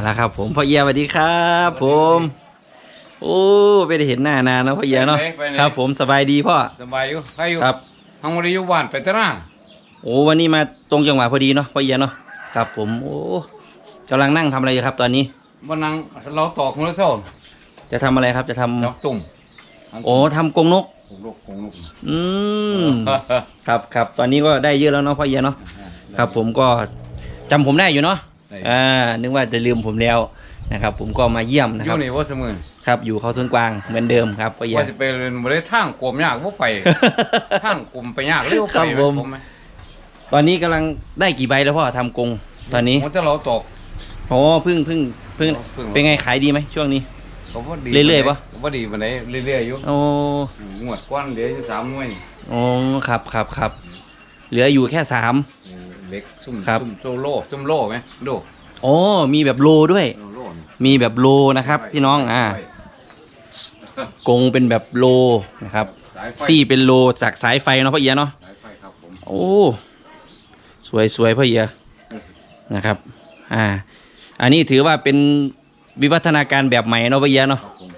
มาแล้วครับ ผมพ่อเอียสวัสดีครับ ผม โอ้ไม่ได้เห็นหน้านานนะพ่อเอียเนาะไปไหนไปไหนครับ ผมสบายดีพ่อสบายอยู่ใครอยู่ครับ ห้องบริยุบ้านไปตะหน้าโอ้วันนี้มาตรงจังหวะพอดีเนาะพ่อเอียเนาะครับ ผมโอ้กำลังนั่งทำอะไรอยู่ครับ ตอนนี้ วันนั้นเราต่อของเราโซ่จะทำอะไรครับ จะทำจับตุ่มโอ้ทำกรงนก ของลูกของลูกอืมครับครับตอนนี้ก็ได้เยอะแล้วเนาะพ่อเอียเนาะครับ ผมก็จำผมได้อยู่เนาะได้ อ่านึกว่าจะลืมผมแล้วนะครับ ผมก็มาเยี่ยมนะอครัยู่บนี่ว่าเสมอครับ อยู่เขาสวนกวางเหมือนเดิมครับพ่อเอียว่า จะไปเรียนบ่ได้ทางกลมยากว่าไป ทางกลมไปยากเลยว่าครัไปบผม ไหมตอนนี้กำลังได้กี่ใบแล้วพ่อทำกรงตอนนี้มันจะเราตก โอ้เพึ่งเพึ่งเพึ่งเพิ่ง เป็นไงขายดีไหมช่วงนี้ ก็บ่ดีเรื่อยๆปะ ก็บ่ดีปานใดเรื่อยๆอยู่โอ้งวดก้อนเหลืออยู่สามหน่วยโอ้ครับครับครับเหลืออยู่แค่สาม เล็กซุ่มครับ ซุ่มโซโล่ซุ่มโล่ไหมดูโอ้มีแบบโลด้วย โซโล่นี่มีแบบโลนะครับ พี่น้องอ่าไฟกรงเป็นแบบโลนะครับสายไฟซี่เป็นโลจากสายไฟเนาะพ่อเอียเนาะสายไฟครับผมโอ้สวยสวยพ่อเอียนะครับ อ่า อันนี้ถือว่าเป็นวิวัฒนาการแบบใหม่เนาะพ่อเอียเนาะครับผม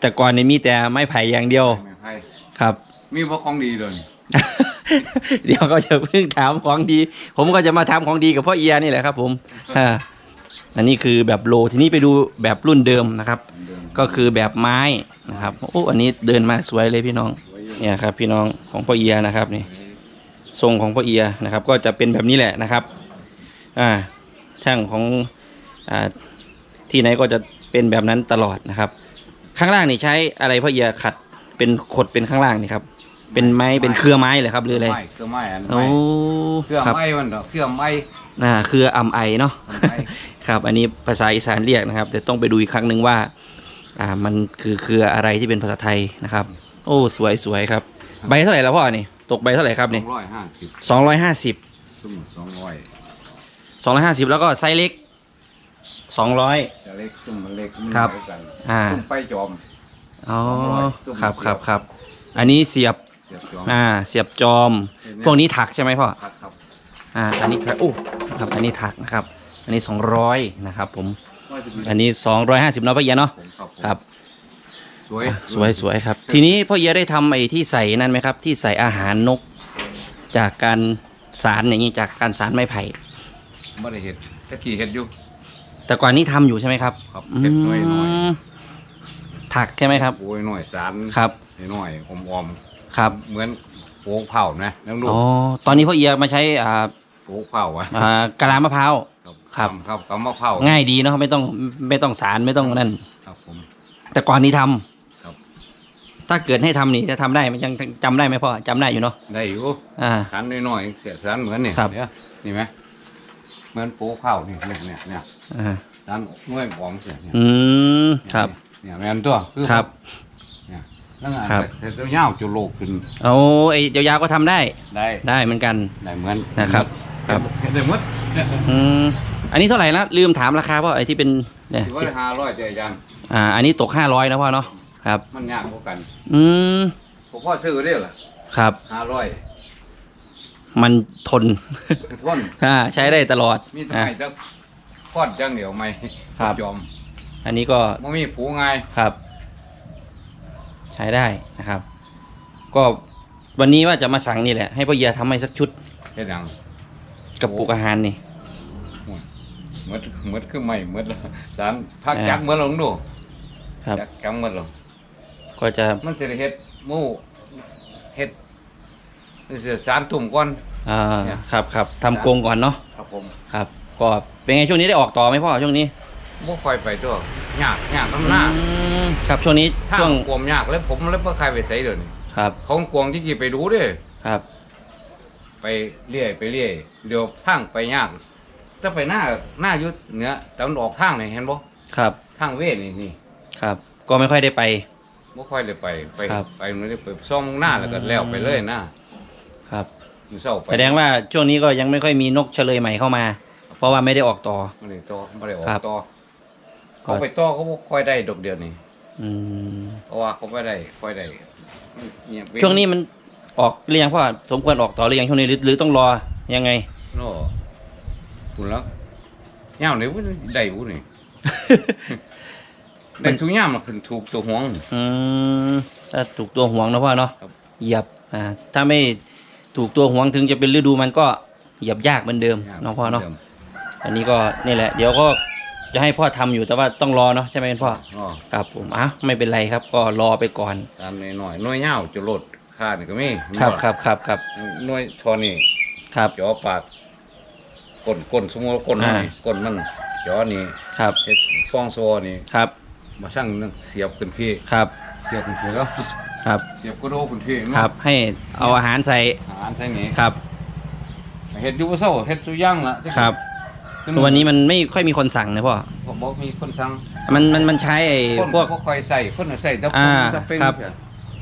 แต่ก่อนเนี่ยมีแต่ไม้ไผ่อย่างเดียว ไม่ให้ครับ มีพวกของดีเลย เดี๋ยวก็จะเพิ่งถามของดี ผมก็จะมาทำของดีกับพ่อเอียนี่แหละครับ ผมอ่าอันนี้คือแบบโลทีนี้ไปดูแบบรุ่นเดิมนะครับ ก็คือแบบไม้นะครับโอ้อันนี้เดินมาสวยเลยพี่น้องเนี่ยครับ พี่น้องของพ่อเอียนะครับนี่ทรงของพ่อเอียนะครับ ก็จะเป็นแบบนี้แหละนะครับ อ่า ช่างของอ่าที่ไหนก็จะเป็นแบบนั้นตลอดนะครับ ข้างล่างนี่ใช้อะไรพ่อเอียขัดเป็นขดเป็นข้างล่างนี่ครับ เป็นไม้เป็นเครือไม้เลยครับหรืออะไรไม้เครื่องไม้อันโอ้ไม้เครื่องครับไม้มันดอกเครื่องไม้อ่าเครืออำไอเนาะมันไม้ครับ อันนี้ภาษาอีสานเรียกนะครับ แต่ต้องไปดูอีกครั้งหนึ่งว่า อ่ามันคือเครืออะไรที่เป็นภาษาไทยนะครับ โอ้สวยสวยครับ ใบเท่าไหร่แล้วพ่อนี่ตกใบเท่าไหร่ครับนี่ร้อยห้าสิบสองร้อยห้าสิบ ซุ่มสองร้อยสองร้อยห้าสิบแล้วก็ไซส์เล็กสองร้อย จะเล็กซุ่มมันเล็กมันครับเท่ากันอ่า ซุ่มไปจอม อ๋อซุ่มครับเสีคยรับบครับ อันนี้เสียบ เสียบจอมอ่า เสียบจอมเห็นไหมพวกนี้ถักใช่ไหมพ่อครับครับ อ่า อันนี้ครับอู้ครับ อันนี้ถักนะครับ อันนี้สองร้อยนะครับผมว่าจะมีอันนี้สองร้อยห้าสิบเนาะพ่อเอียเนาะผมครับผมครับ สวยอะสวยสวยครับ ทีนี้พ่อเอียได้ทำไอ้ที่ใส่นั่นไหมครับ ที่ใส่อาหารนก จากการสารอย่างนี้จากการสารไม้ไผ่ไม่ได้เห็ดตะกี้เห็ดอยู่ แต่ก่อนนี้ทำอยู่ใช่ไหมครับ ครับเห็ดน้อยน้อยมถักใช่ไหมครับ โอ้ยหน่อยสารครับน้อยอมอม ครับๆเหมือนโป๊กเผานะน้องลูกอ๋อตอนนี้พ่อเอียมาใช้อ่าโป๊กเผาวะอ่ากะลามะพร้าวครับครับกำมะเผาง่ายดีเนาะไม่ต้องไม่ต้องสารไม่ต้องนั่นครับผมแต่ก่อนนี้ทำครับ ถ้าเกิดให้ทำนี่จะทำได้ไหมันยังจำได้ไหมพ่อจำได้อยู่เนาะได้อยู่อ่าสันน้อยๆเสียสันเหมือนเนี่ยครับเนี่ยนี่ไหมเหมือนโป๊เผาเนี่ยเนี่ยเนี่ยเนี่ยอ่าสันน้อยบอมเสียเนี่ยอืมครับเนี่ยแม่นตัวอครับ เนี่ยแล้วงานครับ เสร็จแล้วยาวจุโลกขึ้นโอ้ไอ้ยาวๆก็ทำได้ได้ได้เหมือนกัน ได้เหมือนนะครับครับ เห็นได้หมดอืมอันนี้เท่าไหร่นะลืมถามราคาพ่อไอ้ที่เป็นเนี่ยถือว่าห้าร้อยเจอยันอ่า อันนี้ตกห้าร้อยนะพ่อเนาะครับ มันยากกว่ากันอืมผมพ่อซื้อได้ล่ะครับ ห้าร้อยมันทน ทนอ่าใช้ได้ตลอดมีทำอ่า ไมจะก้อนจังเดียวไหมครับ ยอมอันนี้ก็มันมีผูไงครับ ใช้ได้นะครับ ก็วันนี้ว่าจะมาสั่งนี่แหละ ให้พ่อเยียทำให้สักชุดเฮ็ดหยังกับปุกอาหารนี่หมดหมดคือไม่หมดแล้วสารพักอ่าจักหมดลงดูครับจักจังหมดลงก็จะมันจะได้เฮ็ดหมู่เฮ็ดนี่สิสารตุ่มก่อนอ่าเนี่ยครับครับทำกรงก่อนเนาะครับผมครับ ก็เป็นไงช่วงนี้ได้ออกต่อไหมพ่อช่วงนี้บ่ค่อยไปตัว ยากยากน้ำหน้าอืมครับช่วงนี้ทางช่วงกวมยากแล้วผมแล้วบ่ใครไปไสเดี๋ยวนี้ครับเขากวงที่กี่ไปดูเด้ครับ ไปเรื่อยไปเรื่อยเดี๋ยวทางไปยากจะไปหน้าหน้าอยุดเหนือแต่มันออกทางนี่เห็นบ่ครับทางเวนี่นี่ครับ ก็ไม่ค่อยได้ไปบ่ค่อยได้ไปไปครับไปมันได้ไปซ่อมหน้าแล้วก็แล้วไปเลยนะครับมื้อเช้าไปแสดงว่าช่วงนี้ก็ยังไม่ค่อยมีนกเฉลยใหม่เข้ามา เพราะว่าไม่ได้ออกต่อบ่ได้ต่อบ่ได้ออครักบต่อ เขาไปต่อเขาบ่ค่อยได้ดอกเดียวนี่อืมเพราะว่าเขาไม่ได้ค่อยได้เงียบเช่วงนี้มันออกหรือยังพ่อสมควรออกต่อหรือยังช่วงนี้หรือหรือต้องรอยังไง โน่คุณแล้วยาวนี่บ่ได้บ่นี่ ได้ทุกอย่างมันขึ้นถูกตัวห่วง อืมถ้าถูกตัวห่วงนะพ่อเนาะครับ เหยียบอ่าถ้าไม่ถูกตัวห่วงถึงจะเป็นฤดูมันก็เหยียบยากเหมือนเดิมเน้องพ่อเนาะดิมอันนี้ก็นี่แหละ เดี๋ยวก็ จะให้พ่อทำอยู่แต่ว่าต้องรอเนาะใช่ไหมพ่ออ๋อครับผมอะไม่เป็นไรครับก็รอไปก่อน ตามหน่อยๆหน่วยเหย้าจะลดค่านี่ก็มีครับครับครับครับหน่วยทอนี่ครับจอปากก้นก้นสมมุติว่าก้นมันอ่า นี่ก้นมันจอนี่ครับเฮ็ดฟองโซนี่ครับมาช่างนั่งเสียบขึ้นพี่ครับเสียบขึ้นพี่แล้วครับเสียบกระโดดขึ้นพี่ครับให้เอาอาหารใส่อาหารใส่นี่ครับ เฮ็ดอยู่บ่เซาเฮ็ดสุย่างละครับ ซึ่งวันนี้มันไม่ค่อยมีคนสั่งนะพ่อ ผมบอกมีคนสั่งมันมันมันใช้ไอ้คนพวกบ่ค่อยใส่คนใส่แตะปอ่าองตะเป็นครับ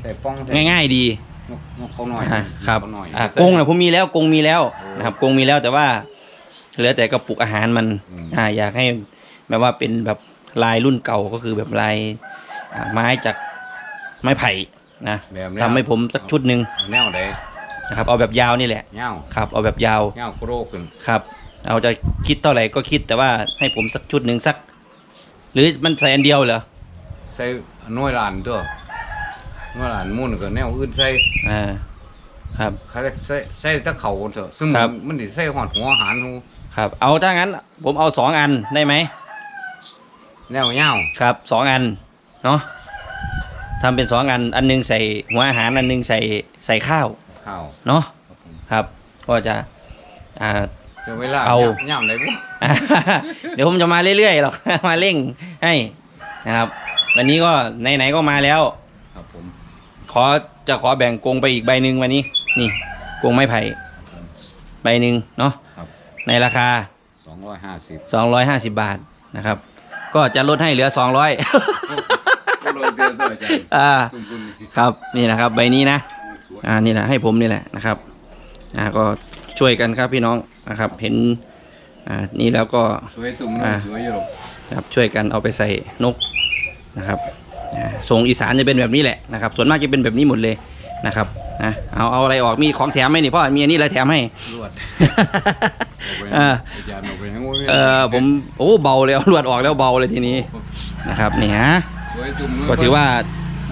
ใส่ปองใส่ง่ายๆดีนกนกเขาหน่อยอ่าครับนกเขาหน่อยอ่ากรงนะผมมีแล้วกรงมีแล้วโอ้นะครับกรงมีแล้วแต่ว่า เหลือแต่กระปุกอาหารมันอืมอ่าอยากให้แบบว่าเป็นแบบลายรุ่นเก่าก็คือแบบลายอ่าไม้จากไม้ไผ่นะแบบนี้ทำให้ผมสักชุดหนึ่งแนวใดนะครับเอาแบบยาวนี่แหละเหย้าครับ เอาแบบยาวเหย้ากระโดดขึ้นครับ เอาจะคิดเท่าไหร่ก็คิดแต่ว่าให้ผมสักชุดหนึ่งสัก หรือมันใส่อันเดียวเหรอใส่หน่วยลานตัวหน่วยลานมุ่นก็แนวอื่นใส่อ่าครับเขาจะใส่ใส่แตะเข่าเถอะซึ่งครับมันสิใส่หอดหัวอาหารหูครับ เอาถ้างั้น ผมเอาสองอันได้ไหมแนวเหย้าครับสองอันเนาะทำเป็นสองอัน อันหนึงใส่หัวอาหารอันหนึงใส่ใส่ข้าวข้าวเนาะครับผมครับก็จะอ่า เดี๋ยวเวลาเอาเหย้าไหนบุเดี๋ยวผมจะมาเรื่อยๆหรอก มาเร่งให้นะครับ วันนี้ก็ไหนๆก็มาแล้ว ครับผมขอจะขอแบ่งกรงไปอีกใบหนึ่งวันนี้ นี่กรงไม้ไผ่ใบหนึ่งเนาะครับในราคา สองร้อยห้าสิบ250 บาทนะครับ ก็จะลดให้เหลือ200ก็เลยเดือนตัวอาจารย์อ่าตุ้มตุ้มครับนี่นะครับ ใบนี้นะ สวยอ่านี่แหละให้ผมนี่แหละนะครับ อ่าก็ ช่วยกันครับพี่น้องนะครับ เห็นอ่านี่แล้วก็ สวยตุ้มอ่า สวยอยู่หรอกครับช่วยกันเอาไปใส่นกนะครับอ่าทรงอีสานจะเป็นแบบนี้แหละนะครับ ส่วนมากจะเป็นแบบนี้หมดเลยนะครับนะเอาเอาอะไรออกมีของแถมไหมนี่พ่อมีอันนี้อะไรแถมให้ ลวดเอออาจารย์เอาไปให้หมดเออผมโอ้เบาเลยเอาลวดออกแล้วเบาเลยทีนี้นะครับนี่ฮะสวยตุ้มก็ถือว่า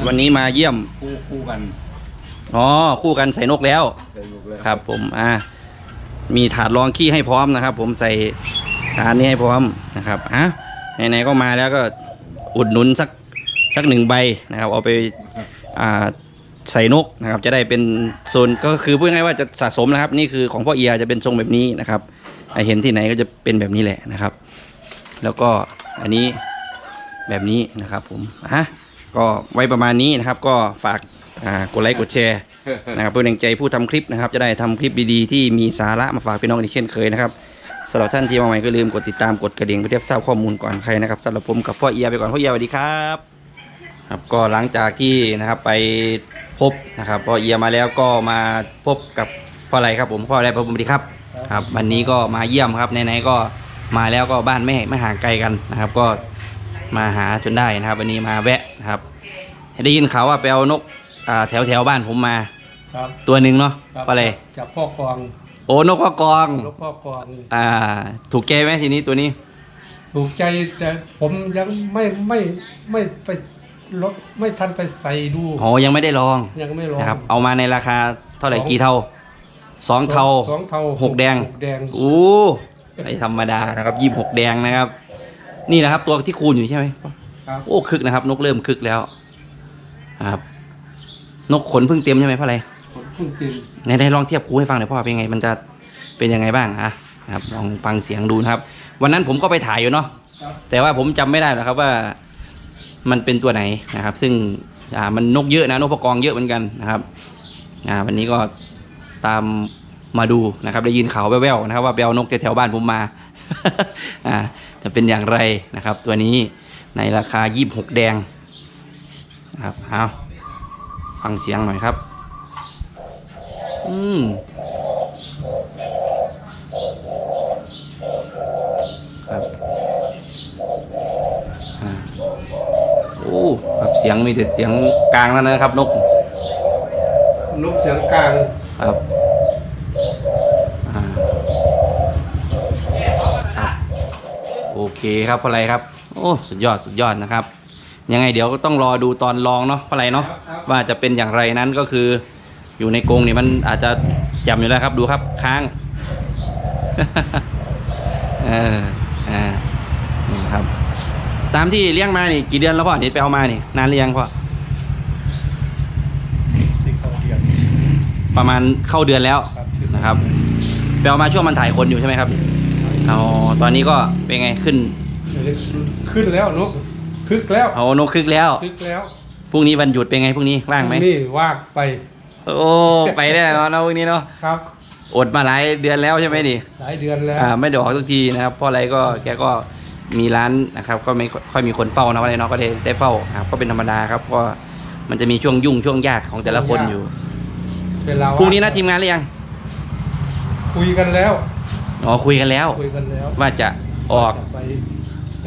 วันนี้มาเยี่ยมคู่คู่กันอ๋อคู่กันใส่นกแล้ว ได้ลูกแล้วครับผมอ่า มีถาดรองขี้ให้พร้อมนะครับ ผมใส่ถาดนี้ให้พร้อมนะครับอะไหนๆก็มาแล้วก็อุดหนุนสักสักหนึ่งใบนะครับ เอาไปอ่าใส่นกนะครับ จะได้เป็นโซนก็คือพูดง่ายๆว่าจะสะสมนะครับ นี่คือของพ่อเอียจะเป็นทรงแบบนี้นะครับอ่าเห็นที่ไหนก็จะเป็นแบบนี้แหละนะครับ แล้วก็อันนี้แบบนี้นะครับผมอะก็ไว้ประมาณนี้นะครับ ก็ฝากกดไลค์กดแชร์ นะครับเพื่อแรงใจผู้ทำคลิปนะครับ จะได้ทำคลิปดีๆที่มีสาระมาฝากพี่น้องอีกเช่นเคยนะครับสำหรับท่านที่มาใหม่ก็ลืมกดติดตามกดกระดิ่งเพื่อทราบข้อมูลก่อนใครนะครับสำหรับผมกับพ่อเอียไปก่อนพ่อเอียสวัสดีครับครับก็หลังจากที่นะครับไปพบนะครับพ่อเอียมาแล้วก็มาพบกับพ่ออะไรครับผมพ่ออะไรผมสวัสดีครับครับวันนี้ก็มาเยี่ยมครับไหนๆก็มาแล้วก็บ้านไม่ไม่ห่างไกลกันนะครับ ก็มาหาจนได้นะครับ วันนี้มาแวะนะครับได้ยินข่าวว่าไปเอานกแถวแถวๆบ้านผมมา ครับตัวหนึ่งเนาะครับปลาอะไรจากพ่อกองโอ้นกพ่อกองลูกพ่อกอง อ่า ถูกใจไหมทีนี้ตัวนี้ ถูกใจแต่ผมยังไม่ไม่ไม่ไปลดไม่ทันไปใส่ดูโอ้ยังไม่ได้ลองยังไม่ลอง นะครับ เอามาในราคาเท่าไหร่สอง กี่เท่าสองเท่าสองเท่าหกแดง หกแดงโอ้ไม่ธรรมดานะครับยี่หกแดงนะครับ นี่นะครับ ตัวที่คูณอยู่ใช่ไหมครับโอ้คึกนะครับ นกเริ่มคึกแล้วนะครับ นกขนเพิ่งเต็มใช่ไหมพ่ออะไร ผมเพิ่งตื่นไหนได้ลองเทียบคูให้ฟังหน่อยพ่อเป็นยังไงมันจะเป็นยังไงบ้างอะนะครับลองฟังเสียงดูนะครับ วันนั้นผมก็ไปถ่ายอยู่เนาะครับแต่ว่าผมจำไม่ได้หรอกครับว่ามันเป็นตัวไหนนะครับ ซึ่งอ่ามันนกเยอะนะนกพะกองเยอะเหมือนกันนะครับอ่าวันนี้ก็ตามมาดูนะครับ ได้ยินข่าวแว่วๆนะครับ ว่าไปเอานกแถวๆบ้านผมมา อ่าจะเป็นอย่างไรนะครับ ตัวนี้ในราคายี่หกแดงนะครับเอาฟังเสียงหน่อยครับ อืมครับอ่าโอ้ครับเสียงมีแต่เสียงกลางแล้วนะครับ นก นกเสียงกลางครับอ่าครับโอเคครับพออะไรครับโอ้อ้สุดยอดสุดยอดนะครับ ยังไงเดี๋ยวก็ต้องรอดูตอนลองเนาะอะไรเนาะว่าจะเป็นอย่างไรนั้นก็คือ อยู่ในกรงนี่มันอาจจะจำอยู่แล้วครับดูครับค้างเอออ่านี่ครับ ตามที่เลี้ยงมานี่กี่เดือนแล้วพ่อนี่ไปเอามานี่นานหรือยังพ่อสิเขาเรียนประมาณเข้าเดือนแล้วครับนะครับไปเอามาช่วงมันถ่ายคนอยู่ใช่ไหมครับเอาตอนนี้ก็เป็นไงขึ้น ขึ้นแล้วนกคึกแล้วเอานกคึกแล้วคึกแล้วพรุ่งนี้วันหยุดเป็นไงพรุ่งนี้ว่างไหมนี่ว่างไป โอ้ไปได้แล้วเนาะพรุ่งนี้เนาะครับ อดมาหลายเดือนแล้วใช่ไหมนี่หลายเดือนแล้วอ่าไม่ได้ออกทุกทีนะครับเพราะอะไรก็แกก็มีร้านนะครับ ก็ไม่ค่อยมีคนเฝ้านะอะไรเนาะก็ได้ได้เฝ้านะครับก็เป็นธรรมดาครับก็มันจะมีช่วงยุ่งช่วงยากของแต่ละคนอยู่เวลาพรุ่งนี้นะทีมงานหรือยัง คุยกันแล้วอ๋อคุยกันแล้ว คุยกันแล้ว ว่าจะออกจะไป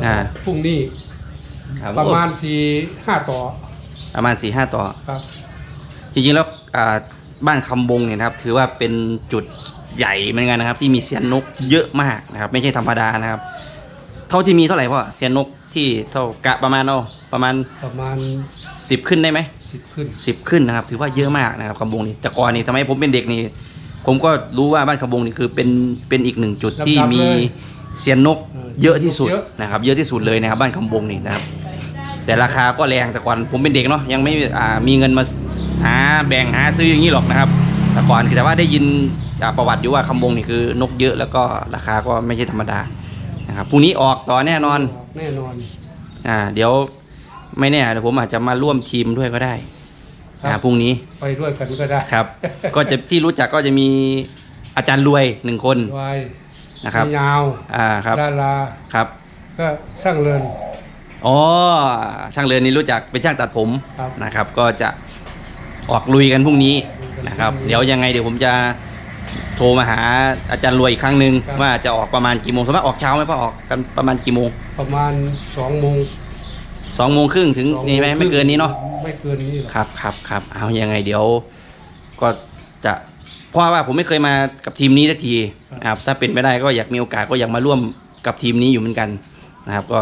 อ่าพรุ่งนี้ครับประมาณสี่ห้าต่อ ประมาณสี่ห้าต่อครับ จริงๆแล้วอ่า บ้านคำบงเนี่ยนะครับถือว่าเป็นจุดใหญ่เหมือนกันนะครับ ที่มีเซียนนกเยอะมากนะครับ ไม่ใช่ธรรมดานะครับ เท่าที่มีเท่าไหร่พ่อเซียนนกที่เท่ากะประมาณเอาประมาณประมาณสิบขึ้นได้ไหมสิบขึ้นสิบขึ้นนะครับ ถือว่าเยอะมากนะครับคำบงนี่แต่ก่อนนี่ทำไมผมเป็นเด็กนี่ผมก็รู้ว่าบ้านคำบงนี่คือเป็นเป็นอีกหนึ่งจุดที่มีเซียนนกเยอะที่สุดนะครับ เยอะที่สุดเลยนะครับ บ้านคำบงนี่นะครับ แต่ราคาก็แรงแต่ก่อนผมเป็นเด็กเนาะยังไม่อ่ามีเงินมาหาแบ่งหาซื้ออย่างนี้หรอกนะครับ แต่ก่อนแต่ว่าได้ยินจากประวัติอยู่ว่าคำบงนี่คือนกเยอะแล้วก็ราคาก็ไม่ใช่ธรรมดานะครับพรุ่งนี้ออกต่อแน่นอนแน่นอนอ่าเดี๋ยวไม่แน่เดี๋ยวผมอาจจะมาร่วมทีมด้วยก็ได้ครัอ่าบพรุ่งนี้ไปด้วยกันก็ได้ครับ ก็จะที่รู้จักก็จะมีอาจารย์รวยหนึ่งคนวายนะครับมียาวอ่าครับดาราครับ ก็ช่างเลิน อ๋อช่างเรือนนี่รู้จักเป็นช่างตัดผมครับ นะครับ ก็จะออกลุยกันพรุ่งนี้นะครับ เดี๋ยวยังไงเดี๋ยวผมจะโทรมาหาอาจารย์รวยอีกครั้งหนึ่งว่าจะออกประมาณกี่โมงสมมติออกเช้าไหมพ่อออกกันประมาณกี่โมงประมาณสองโมงสองโมงครึ่งถึงสองโงนี่ไหมครึ่งไม่เกินนี้เนาะ ไม่เกินนี้หรอกครับครับครับเอายังไงเดี๋ยวก็จะเพราะว่าผมไม่เคยมากับทีมนี้สักทีนะครับถ้าเป็นไปได้ก็อยากมีโอกาสก็อยากมาร่วมกับทีมนี้อยู่เหมือนกันนะครับ ก็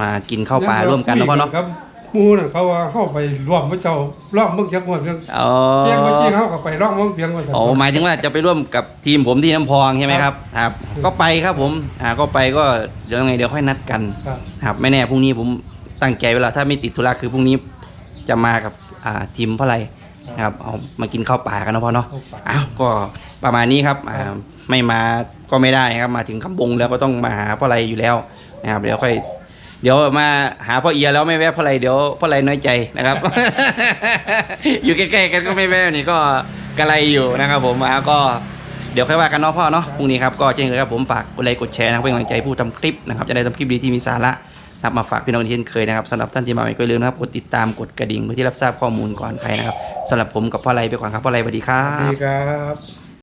มากินข้าวปลาร่วมกันนะพ่อเนาะครับหมูน่ะเขาว่าเข้าไปร่วมพระเจ้าร่องเมืองจักรวรรดิเพียงอ๋อเพียงเมื่อกี้เขาก็ไปร่องเมืองเพียงว่าซั่นอ๋อหมายถึงว่าจะไปร่วมกับทีมผมที่น้ำพองใช่ไหมครับครับ ก็ไปครับผมอ่าก็ไปก็เดี๋ยวยังไงเดี๋ยวค่อยนัดกันครับครับไม่แน่พรุ่งนี้ผมตั้งใจเวแลาถ้าไม่ติดธุระคือพรุ่งนี้จะมากับอ่าทีมเพราะอะไรนะครับเอามากินข้าวป่ากันเนาะพ่อเนาะเข้าไปอ้าวก็ประมาณนี้ครับอ่าไม่มาก็ไม่ได้ครับมาถึงคำบงแล้วก็ต้องมาหาพ่อไรอยู่แล้วนะครับเดี๋ยวค่อย เดี๋ยวมาหาพ่อเอียแล้วไม่แวะพ่อไรเดี๋ยวพ่อไรน้อยใจนะครับ อยู่ใกล้ๆกันก็ไม่แวะนี่ก็กระไรอยู่นะครับ ผมอ่าก็เดี๋ยวค่อยว่ากันเนาะพ่อเนาะพรุ่งนี้ครับก็เช่นเคยครับผมฝากกดไลค์กดแชร์นะครับเป็นกำลังใจผู้ทำคลิปนะครับจะได้ทำคลิปดีที่มีสาระนะครับมาฝากพี่น้องที่เช่นเคยนะครับสำหรับท่านที่มาใหม่ก็อย่าลืมนะครับกดติดตามกดกระดิ่งเพื่อที่รับทราบข้อมูลก่อนใครนะครับสำหรับผมกับพ่อไรไปก่อนครับพ่อไรสวัสดีครัสวัสบ ดีครับ